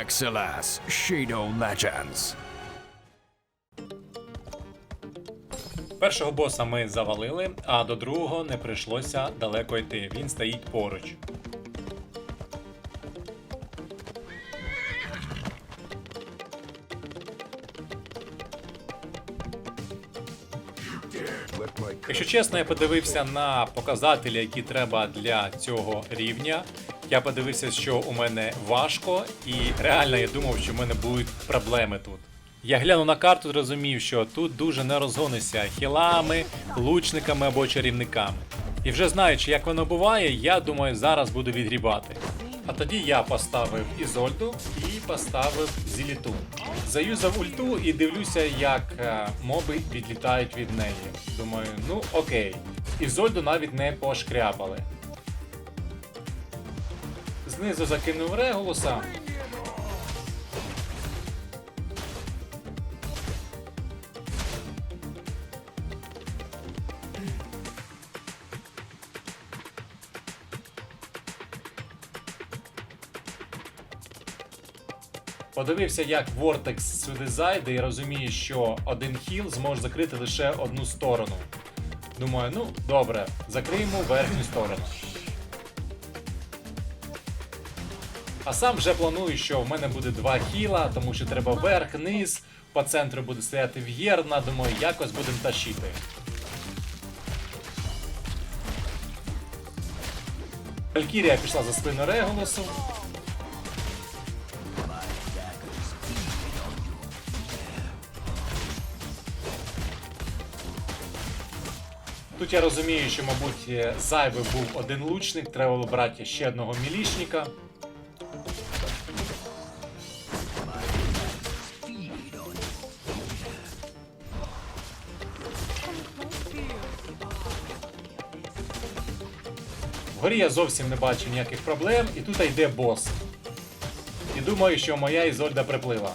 Excelas Shadow Legends. Першого боса ми завалили, а до другого не прийшлося далеко йти. Він стоїть поруч. Якщо чесно, я подивився на показателі, які треба для цього рівня. Я подивився, що у мене важко, і реально я думав, що в мене будуть проблеми тут. Я глянув на карту зрозумів, що тут дуже не розгонишся хілами, лучниками або чарівниками. І вже знаючи, як воно буває, я думаю, зараз буду відгрібати. А тоді я поставив Ізольду і поставив Зіліту. Заюзав ульту і дивлюся, як е, моби відлітають від неї. Думаю, ну окей. Ізольду навіть не пошкрябали. Знизу закинув Регулуса. Подивився, як Vortex сюди зайде і розумію, що один хіл зможе закрити лише одну сторону. Думаю, ну добре, закриємо верхню сторону. А сам вже планую, що в мене буде два хіла, тому що треба верх, низ, по центру буде стояти в'єрна, думаю, якось будемо тащити. Валькірія пішла за спину Регулусу. Тут я розумію, що, мабуть, зайвий був один лучник, треба було брати ще одного мілішника. Вгорі я зовсім не бачу ніяких проблем, і тут йде бос. І думаю, що моя Ізольда приплила.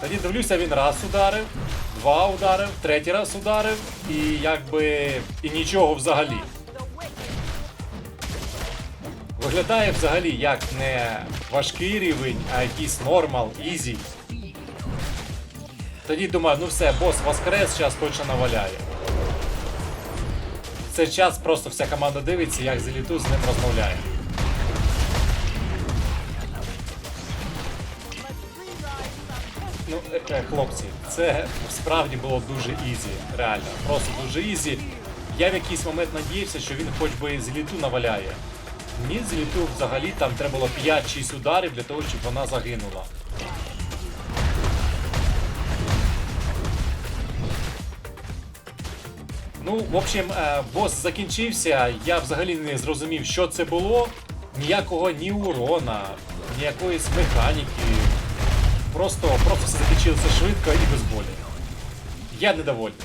Тоді дивлюся, він раз ударив, два ударив, третій раз ударив, і якби і нічого взагалі. Виглядає взагалі як не важкий рівень, а якийсь нормал, ізі. Тоді думаю, ну все, бос воскрес, зараз точно наваляє. Цей час просто вся команда дивиться, як Зеліту з ним розмовляє. Ну, е, хлопці, це справді було дуже ізі, реально. Просто дуже ізі. Я в якийсь момент надіявся, що він хоч би з літу наваляє. Ні, з літу взагалі там треба було 5-6 ударів для того, щоб вона загинула. Ну, в общем, босс бос закінчився. Я взагалі не зрозумів, що це було. Ніякого ні урона, ніякоїсь механіки. Просто, просто все закінчилося швидко і без болі. Я недовольний.